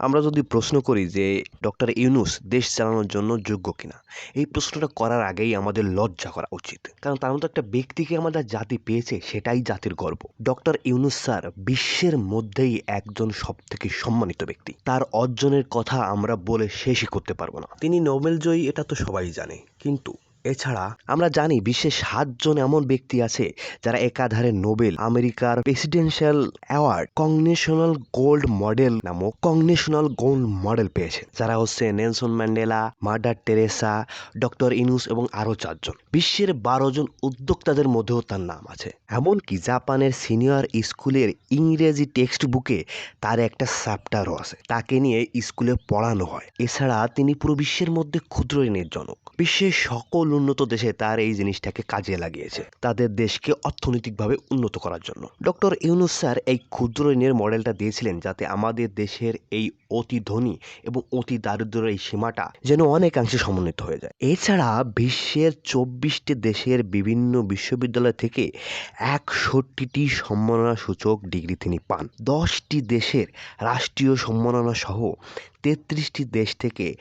আমরা যদি প্রশ্ন করি যে, ডক্টর ইউনুস দেশ চালানোর জন্য যোগ্য কিনা? এই প্রশ্নটা করার আগেই আমাদের লজ্জা করা উচিত। কারণ তার মতো একটা ব্যক্তিকে আমাদের জাতি পেয়েছে, সেটাই জাতির গর্ব। ডক্টর ইউনুস স্যার বিশ্বের মধ্যেই একজন সব থেকে সম্মানিত ব্যক্তি। তার অর্জনের কথা আমরা বলে শেষই করতে পারব না। তিনি নোবেল জয়ী, এটা তো সবাই জানে। কিন্তু এছাড়া আমরা জানি বিশ্বে সাতজন এমন ব্যক্তি আছে যারা একাধারে নোবেল, আমেরিকার presidential award congressional gold medal নামক কংনেশনাল গোল্ড মডেল পেয়েছে যারা হচ্ছে Nelson Mandela Mother Teresa, doctor Yunus এবং আরও চারজন। বিশ্বের বারো জন উদ্যোক্তাদের মধ্যেও তার নাম আছে। এমনকি জাপানের সিনিয়র স্কুলের ইংরেজি টেক্সট বুকে তার একটা চ্যাপ্টারও আছে। তাকে নিয়ে স্কুলে পড়ানো হয়। এছাড়া তিনি পুরো বিশ্বের মধ্যে ক্ষুদ্র ঋণের জনক। বিশ্বের সকল উন্নত দেশে তার এই জিনিসটাকে কাজে লাগিয়েছে। তাদের দেশকে অর্থনৈতিকভাবে উন্নত করার জন্য। ডক্টর ইউনুস স্যার এই ক্ষুদ্র ঋণের মডেলটা দিয়েছিলেন যাতে আমাদের দেশের এই অতি ধনী এবং অতি দারিদ্রের এই সীমাটা যেন অনেকাংশে সমন্বিত হয়ে যায়। এছাড়া বিশ্বের চব্বিশটি দেশের বিভিন্ন বিশ্ববিদ্যালয় থেকে একষট্টিটি সম্মাননা সূচক ডিগ্রি তিনি পান। দশটি দেশের রাষ্ট্রীয় সম্মাননা সহ তেত্রিশটি দেশ থেকে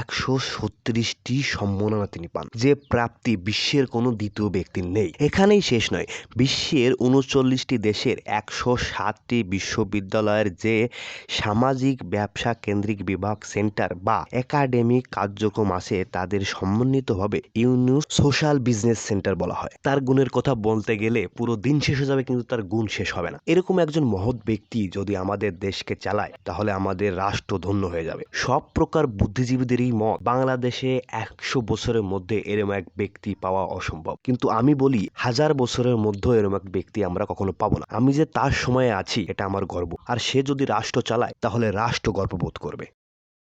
একশো ছত্রিশটি সম্মাননা তিনি পান, যে প্রাপ্তি বিশ্বের কোনো দ্বিতীয় ব্যক্তির নেই। এখানেই শেষ নয়, বিশ্বের উনচল্লিশটি দেশের একশো সাতটি বিশ্ববিদ্যালয়ের যে সামাজিক ব্যবসা কেন্দ্রিক বিভাগ সেন্টার বা একাডেমিক কার্যক্রম আছে, তাদের সমন্বিতভাবে ইউনিউস সোশ্যাল বিজনেস সেন্টার বলা হয়। তার গুণের কথা বলতে গেলে পুরো দিন শেষ হয়ে যাবে, কিন্তু তার গুণ শেষ হবে না। এরকম একজন মহৎ ব্যক্তি যদি আমাদের দেশকে চালায়, তাহলে আমাদের রাষ্ট্র ধন্য হয়ে যাবে। সব প্রকার বুদ্ধিজীবীদেরই মত, বাংলাদেশে একশো বছরের মধ্যে এরম এক ব্যক্তি পাওয়া অসম্ভব। কিন্তু আমি বলি, হাজার বছরের মধ্যে এরম এক ব্যক্তি আমরা কখনো পাবো না। আমি যে তার সময়ে আছি, এটা আমার গর্ব। আর সে যদি রাষ্ট্র চালায়, তাহলে রাষ্ট্র গর্ববোধ করবে।